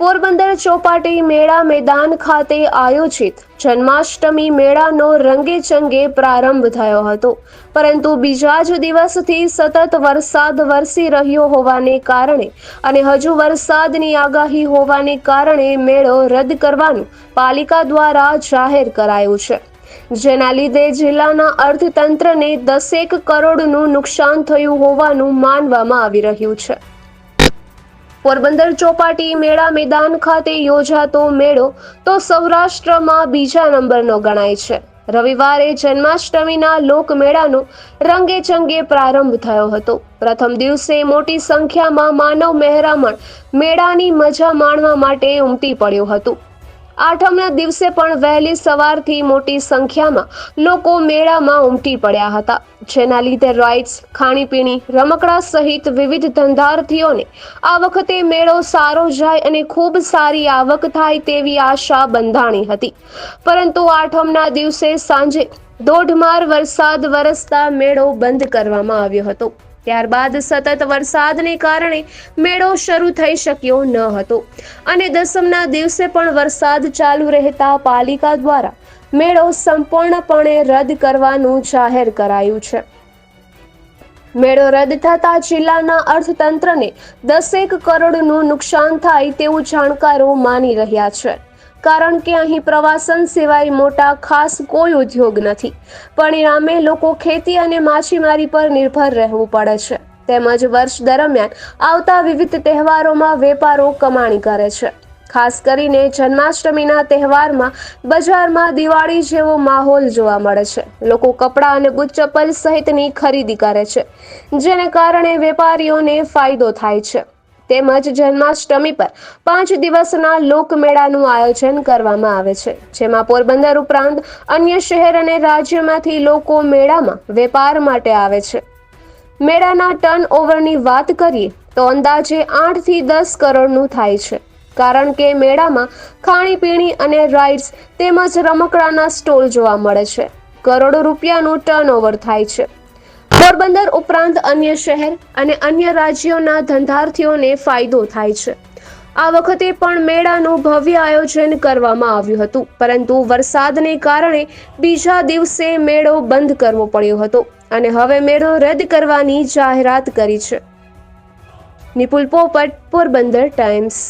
પોરબંદર ચોપાટી મેળા મેદાન ખાતે આયોજિત જન્માષ્ટમી મેળાનો રંગે ચંગે પ્રારંભ થયો હતો. પરંતુ બીજા જ દિવસથી સતત વરસાદ વરસી રહ્યો હોવાને કારણે અને હજુ વરસાદની આગાહી હોવાને કારણે મેળો રદ કરવાનું પાલિકા દ્વારા જાહેર કરાયું છે. જેના લીધે જિલ્લાના અર્થતંત્રને દસેક કરોડનું નુકસાન થયું હોવાનું માનવામાં આવી રહ્યું છે. પોરબંદર ચોપાટી મેળા મેદાન ખાતે યોજાતો મેળો તો સૌરાષ્ટ્રમાં બીજા નંબરનો ગણાય છે. રવિવારે જન્માષ્ટમીના લોકમેળાનો રંગે ચંગે પ્રારંભ થયો હતો. પ્રથમ દિવસે મોટી સંખ્યામાં માનવ મહેરામણ મેળાની મજા માણવા માટે ઉમટી પડ્યું હતું. આઠમના દિવસે પણ વહેલી સવારથી મોટી સંખ્યામાં લોકો મેળામાં ઉમટી પડ્યા હતા. જેના લીધે રાઇડ્સ ખાણીપીણી, રમકડા સહિત વિવિધ ધંધાર્થીઓને આ વખતે મેળો સારો જાય અને ખૂબ સારી આવક થાય તેવી આશા બંધાણી હતી. પરંતુ આઠમના દિવસે સાંજે ધોધમાર વરસાદ વરસતા મેળો બંધ કરવામાં આવ્યો હતો. ત્યારબાદ સતત વરસાદને કારણે મેળો શરૂ થઈ શક્યો ન હતો. અને દસમના દિવસે પણ વરસાદ ચાલુ રહેતા પાલિકા દ્વારા મેળો સંપૂર્ણપણે રદ કરવાનું જાહેર કરાયું છે. મેળો રદ થતા જિલ્લાના અર્થતંત્રને દસેક કરોડનું નુકસાન થાય તેવું જાણકારો માની રહ્યા છે. કારણ કે અહીં પ્રવાસન સિવાય મોટા ખાસ કોઈ ઉદ્યોગ નથી. પરિણામે લોકો ખેતી અને માછીમારી પર નિર્ભર રહેવું પડે છે. તેમજ વર્ષ દરમિયાન આવતા વિવિધ તહેવારોમાં વેપારો કમાણી કરે છે. ખાસ કરીને જન્માષ્ટમીના તહેવારમાં બજારમાં દિવાળી જેવો માહોલ જોવા મળે છે. લોકો કપડાં અને ગુચ્ચપ્પલ સહિતની ખરીદી કરે છે, જેને કારણે વેપારીઓને ફાયદો થાય છે. તેમજ જન્માષ્ટમી પર પાંચ દિવસના લોકમેળાનું આયોજન કરવામાં આવે છે, જેમાં પોરબંદર ઉપરાંત અન્ય શહેર અને રાજ્યમાંથી લોકો મેળામાં વેપાર માટે આવે છે. મેળાના ટર્ન ઓવરની વાત કરીએ, તો અંદાજે આઠથી દસ કરોડનું થાય છે, કારણ કે મેળામાં ખાણીપીણી અને રાઇડ્સ તેમજ રમકડાના સ્ટોલ જોવા મળે છે. કરોડો રૂપિયાનું ટર્નઓવર થાય છે. પોરબંદર ઉપરાંત અન્ય શહેર અને અન્ય રાજ્યોના ધંધાર્થીઓને ફાયદો થાય છે. આ વખતે પણ મેળાનું ભવ્ય આયોજન કરવામાં આવ્યું હતું, પરંતુ વરસાદને કારણે બીજા દિવસે મેળો બંધ કરવો પડ્યો હતો અને હવે મેળો રદ કરવાની જાહેરાત કરી છે. નિપુલ પોપટ, પોરબંદર ટાઈમ્સ.